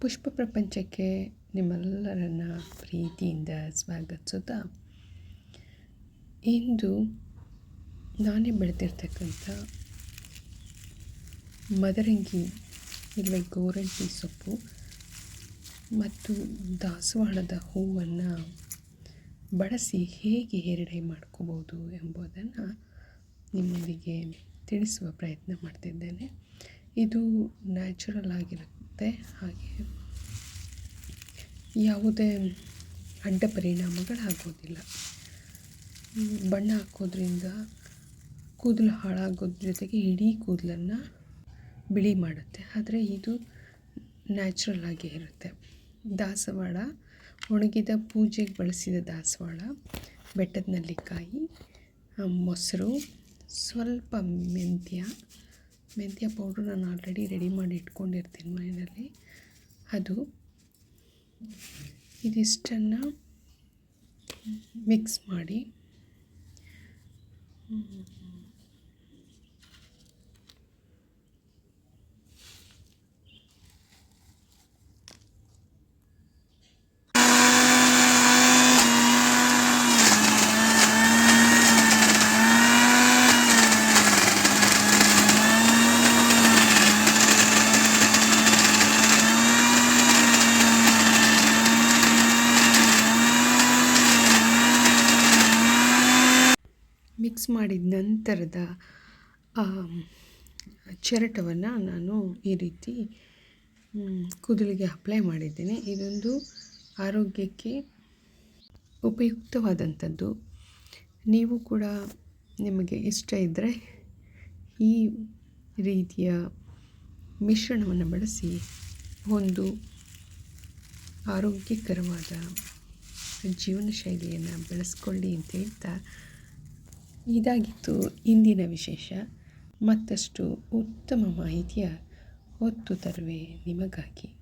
ಪುಷ್ಪ ಪ್ರಪಂಚಕ್ಕೆ ನಿಮ್ಮೆಲ್ಲರನ್ನ ಪ್ರೀತಿಯಿಂದ ಸ್ವಾಗತಿಸುತ್ತಾ, ಇಂದು ನಾನೇ ಬೆಳೆದಿರ್ತಕ್ಕಂಥ ಮದರಂಗಿ ಇಲ್ಲವೇ ಗೋರಂಗಿ ಸೊಪ್ಪು ಮತ್ತು ದಾಸವಾಳದ ಹೂವನ್ನು ಬಳಸಿ ಹೇಗೆ ಹೇರಡೆ ಮಾಡ್ಕೋಬೋದು ಎಂಬುದನ್ನು ನಿಮ್ಮೊಂದಿಗೆ ತಿಳಿಸುವ ಪ್ರಯತ್ನ ಮಾಡ್ತಿದ್ದೇನೆ. ಇದು ನ್ಯಾಚುರಲ್ ಆಗಿರುತ್ತೆ. ಹಾಗೆ ಯಾವುದೇ ಅಡ್ಡ ಪರಿಣಾಮಗಳಾಗೋದಿಲ್ಲ. ಬಣ್ಣ ಹಾಕೋದ್ರಿಂದ ಕೂದಲು ಹಾಳಾಗೋದ್ರ ಜೊತೆಗೆ ಇಡೀ ಕೂದಲನ್ನು ಬಿಳಿ ಮಾಡುತ್ತೆ. ಆದರೆ ಇದು ನ್ಯಾಚುರಲ್ ಆಗಿ ಇರುತ್ತೆ. ದಾಸವಾಳ, ಒಣಗಿದ ಪೂಜೆಗೆ ಬಳಸಿದ ದಾಸವಾಳ ಬೆಟ್ಟದ ನಲ್ಲಿಕಾಯಿ ಮೊಸರು, ಸ್ವಲ್ಪ ಮೆಂತ್ಯ ಮೆಂತ್ಯ ಪೌಡ್ರು ನಾನು ಆಲ್ರೆಡಿ ರೆಡಿ ಮಾಡಿ ಇಟ್ಕೊಂಡಿರ್ತೀನಿ ಮನೆಯಲ್ಲಿ ಅದು ಇದಿಷ್ಟನ್ನು ಮಿಕ್ಸ್ ಮಾಡಿ ಮಿಕ್ಸ್ ಮಾಡಿದ ನಂತರದ ಚರಟವನ್ನು ನಾನು ಈ ರೀತಿ ಕೂದಲಿಗೆ ಅಪ್ಲೈ ಮಾಡಿದ್ದೇನೆ. ಇದೊಂದು ಆರೋಗ್ಯಕ್ಕೆ ಉಪಯುಕ್ತವಾದಂಥದ್ದು. ನೀವು ಕೂಡ ನಿಮಗೆ ಇಷ್ಟ ಇದ್ದರೆ ಈ ರೀತಿಯ ಮಿಶ್ರಣವನ್ನು ಬಳಸಿ ಒಂದು ಆರೋಗ್ಯಕರವಾದ ಜೀವನ ಶೈಲಿಯನ್ನು ಬೆಳೆಸ್ಕೊಳ್ಳಿ ಅಂತ ಹೇಳ್ತಾ ಇದಾಗಿತ್ತು ಇಂದಿನ ವಿಶೇಷ. ಮತ್ತಷ್ಟು ಉತ್ತಮ ಮಾಹಿತಿಯ ಹೊತ್ತು ತರುವೆ ನಿಮಗಾಗಿ.